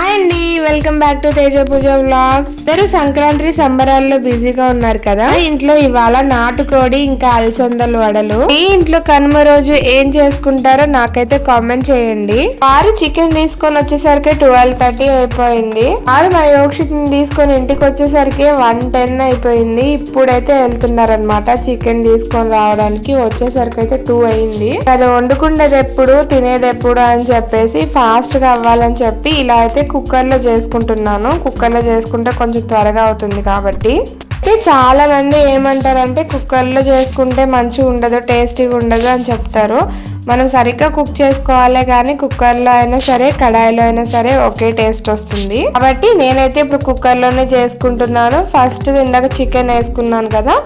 I am welcome back to Teja Pooja vlogs మీరు సంక్రాంతి సంబరాల్లో బిజీగా ఉన్నారు కదా? ఇంట్లో ఇవాళ నాటుకోడి ఇంకా అలసందలు వడలు. ఈ ఇంట్లో కనుమ రోజు ఏం చేసుకుంటారో నాకైతే కామెంట్ చేయండి. వారు చికెన్ తీసుకొని వచ్చేసరికి ట్వెల్వ్ థర్టీ అయిపోయింది. వారు మా యోక్షిని తీసుకొని ఇంటికి వచ్చేసరికి వన్ టెన్ అయిపోయింది. ఇప్పుడైతే వెళ్తున్నారనమాట చికెన్ తీసుకొని రావడానికి. వచ్చేసరికి అయితే టూ అయింది. అది వండుకునేది ఎప్పుడు తినేది ఎప్పుడు అని చెప్పేసి ఫాస్ట్గా అవ్వాలని చెప్పి ఇలా అయితే కుక్కర్లో చేసుకుంటున్నాను. కుక్కర్లో చేసుకుంటే కొంచెం త్వరగా అవుతుంది కాబట్టి. అయితే చాలా మంది ఏమంటారంటే కుక్కర్లో చేసుకుంటే మంచిగా ఉండదు టేస్టీగా ఉండదు అని చెప్తారు. మనం సరిగ్గా కుక్ చేసుకోవాలి కానీ కుక్కర్లో అయినా సరే కడాయిలో అయినా సరే ఒకే టేస్ట్ వస్తుంది. కాబట్టి నేనైతే ఇప్పుడు కుక్కర్లోనే చేసుకుంటున్నాను. ఫస్ట్ ఇందాక చికెన్ వేసుకున్నాను కదా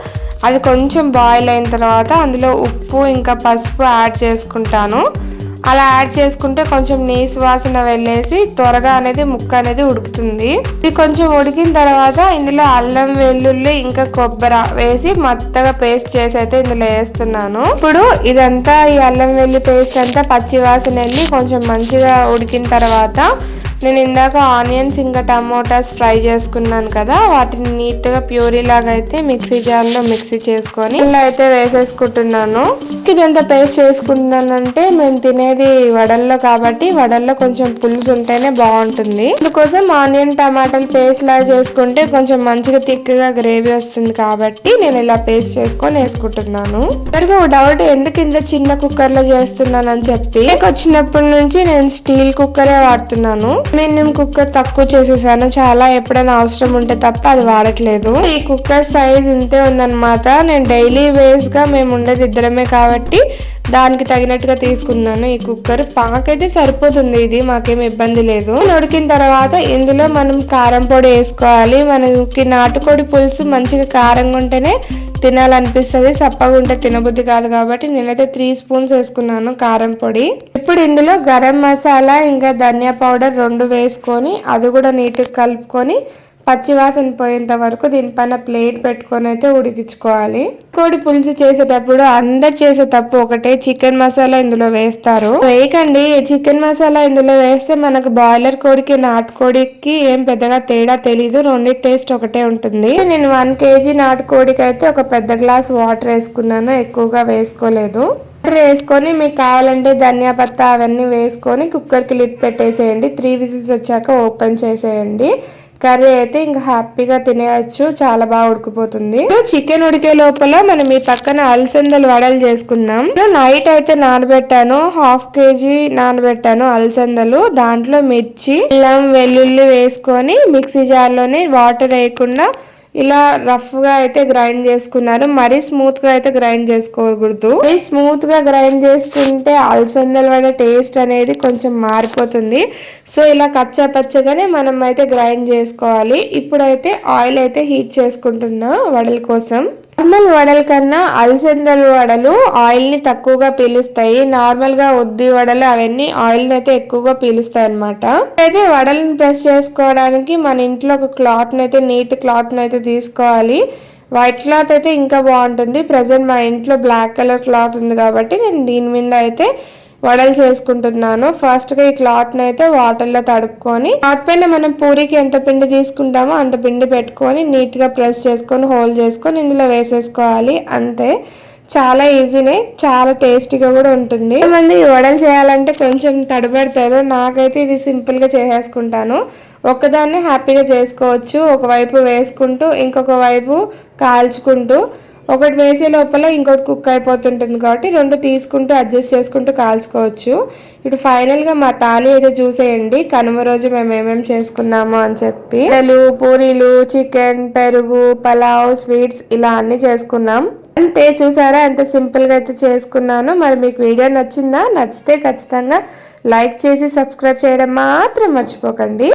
అది కొంచెం బాయిల్ అయిన తర్వాత అందులో ఉప్పు ఇంకా పసుపు యాడ్ చేసుకుంటాను. అలా యాడ్ చేసుకుంటే కొంచెం నీసు వాసన వెళ్ళేసి త్వరగా అనేది ముక్క అనేది ఉడుకుతుంది. ఇది కొంచెం ఉడికిన తర్వాత ఇందులో అల్లం వెల్లుల్లి ఇంకా కొబ్బరి వేసి మెత్తగా పేస్ట్ చేసి అయితే ఇందులో వేస్తున్నాను. ఇప్పుడు ఇదంతా ఈ అల్లం వెల్లి పేస్ట్ అంతా పచ్చి వాసన వెళ్ళి కొంచెం మంచిగా ఉడికిన తర్వాత నేను ఇందాక ఆనియన్స్ ఇంకా టమోటాస్ ఫ్రై చేసుకున్నాను కదా వాటిని నీట్గా ప్యూరీ లాగా అయితే మిక్సీ జార్లో మిక్సీ చేసుకొని ఇలా అయితే వేసేసుకుంటున్నాను. ఇదంతా పేస్ట్ చేసుకుంటున్నానంటే మేము తినేది వడల్లో కాబట్టి వడల్లో కొంచెం పులుసు ఉంటేనే బాగుంటుంది. అందుకోసం ఆనియన్ టమాటాలు పేస్ట్ లాగా చేసుకుంటే కొంచెం మంచిగా థిక్గా గ్రేవీ వస్తుంది కాబట్టి నేను ఇలా పేస్ట్ చేసుకొని వేసుకుంటున్నాను. అందరికీ ఒక డౌట్ ఎందుకు ఇంత చిన్న కుక్కర్లో చేస్తున్నానని చేస్తున్నాను అని చెప్పి వచ్చినప్పటి నుంచి నేను స్టీల్ కుక్కరే వాడుతున్నాను. నేను కుక్కర్ తక్కువ చేసేసాను. చాలా ఎప్పుడైనా అవసరం ఉంటే తప్ప అది వాడట్లేదు. ఈ కుక్కర్ సైజ్ ఇంతే ఉందన్నమాట. నేను డైలీ వేస్గా మేము ఉండేది ఇద్దరమే కాబట్టి దానికి తగినట్టుగా తీసుకున్నాను ఈ కుక్కర్ పాకైతే సరిపోతుంది ఇది మాకేం ఇబ్బంది లేదు. ఉడికిన తర్వాత ఇందులో మనం కారం పొడి వేసుకోవాలి. మనకి నాటుకోడి పులుసు మంచిగా కారంగా ఉంటేనే తినాలనిపిస్తుంది. సప్పగా ఉంటే తినబుద్ధి కాదు కాబట్టి నేనైతే త్రీ స్పూన్స్ వేసుకున్నాను కారం పొడి. ఇప్పుడు ఇందులో గరం మసాలా ఇంకా ధనియా పౌడర్ రెండు వేసుకొని అది కూడా నీట్గా కలుపుకొని పచ్చివాసన పోయేంత వరకు దీనిపైన ప్లేట్ పెట్టుకొని అయితే ఉడికించుకోవాలి. కోడి పులుసు చేసేటప్పుడు అందరు చేసే తప్పు ఒకటే చికెన్ మసాలా ఇందులో వేస్తారు. వేయకండి చికెన్ మసాలా ఇందులో వేస్తే మనకు బాయిలర్ కోడికి నాటుకోడికి ఏం పెద్దగా తేడా తెలీదు రెండు టేస్ట్ ఒకటే ఉంటుంది. నేను వన్ కేజీ నాటుకోడికి అయితే ఒక పెద్ద గ్లాస్ వాటర్ వేసుకున్నాను ఎక్కువగా వేసుకోలేదు. వేసుకొని మీకు కావాలంటే ధనియా పత్తా అవన్నీ వేసుకొని కుక్కర్కి లిట్ పెట్టేసేయండి. త్రీ విజిల్స్ వచ్చాక ఓపెన్ చేసేయండి. కర్రీ అయితే ఇంకా హ్యాపీగా తినేయచ్చు. చాలా బాగా ఉడికిపోతుంది. చికెన్ ఉడికే లోపల మనం ఈ పక్కన అలసందలు వడలు చేసుకుందాం. నైట్ అయితే నానబెట్టాను. హాఫ్ కేజీ నానబెట్టాను అలసందలు. దాంట్లో మిర్చి అల్లం వెల్లుల్లి వేసుకొని మిక్సీ జార్లోనే వాటర్ వేయకుండా ఇలా రఫ్గా అయితే గ్రైండ్ చేసుకున్నారు. మరీ స్మూత్గా అయితే గ్రైండ్ చేసుకోకూడదు. స్మూత్గా గ్రైండ్ చేసుకుంటే అలసందల వల్ల టేస్ట్ అనేది కొంచెం మారిపోతుంది. సో ఇలా కచ్చా పచ్చగానే మనం అయితే గ్రైండ్ చేసుకోవాలి. ఇప్పుడైతే ఆయిల్ అయితే హీట్ చేసుకుంటున్నా వడల కోసం. నార్మల్ వడల కన్నా అలసందల వడలు ఆయిల్ని తక్కువగా పీలుస్తాయి. నార్మల్గా ఉద్ది వడలు అవన్నీ ఆయిల్ని అయితే ఎక్కువగా పీలుస్తాయి అనమాట అయితే వడలను ప్రెస్ చేసుకోవడానికి మన ఇంట్లో ఒక క్లాత్ని అయితే నీట్ క్లాత్ని అయితే తీసుకోవాలి. వైట్ క్లాత్ అయితే ఇంకా బాగుంటుంది. ప్రజెంట్ మా ఇంట్లో బ్లాక్ కలర్ క్లాత్ ఉంది కాబట్టి నేను దీని మీద అయితే వడలు చేసుకుంటున్నాను. ఫస్ట్గా ఈ క్లాత్ని అయితే వాటర్లో తడుపుకొని క్లాత్ పైన మనం పూరికి ఎంత పిండి తీసుకుంటామో అంత పిండి పెట్టుకొని నీట్గా ప్రెస్ చేసుకొని హోల్ చేసుకొని ఇందులో వేసేసుకోవాలి. అంతే. చాలా ఈజీనే చాలా టేస్టీగా కూడా ఉంటుంది. మంది వడలు చేయాలంటే కొంచెం తడబెడతారు నాకైతే ఇది సింపుల్గా చేసేసుకుంటాను. ఒక్కదాన్ని హ్యాపీగా చేసుకోవచ్చు. ఒకవైపు వేసుకుంటూ ఇంకొక వైపు కాల్చుకుంటూ. ఒకటి వేసే లోపల ఇంకోటి కుక్ అయిపోతుంటుంది కాబట్టి రెండు తీసుకుంటూ అడ్జస్ట్ చేసుకుంటూ కాల్చుకోవచ్చు. ఇప్పుడు ఫైనల్గా మా తాలి అయితే చూసేయండి. కనుమ రోజు మేము ఏమేమి చేసుకున్నాము అని చెప్పి. పూరీలు చికెన్ పెరుగు పలావ్ స్వీట్స్ ఇలా అన్ని చేసుకున్నాం. అంతే చూసారా? ఎంత సింపుల్గా అయితే చేసుకున్నాను. మరి మీకు వీడియో నచ్చిందా? నచ్చితే ఖచ్చితంగా లైక్ చేసి సబ్స్క్రైబ్ చేయడం మాత్రం మర్చిపోకండి.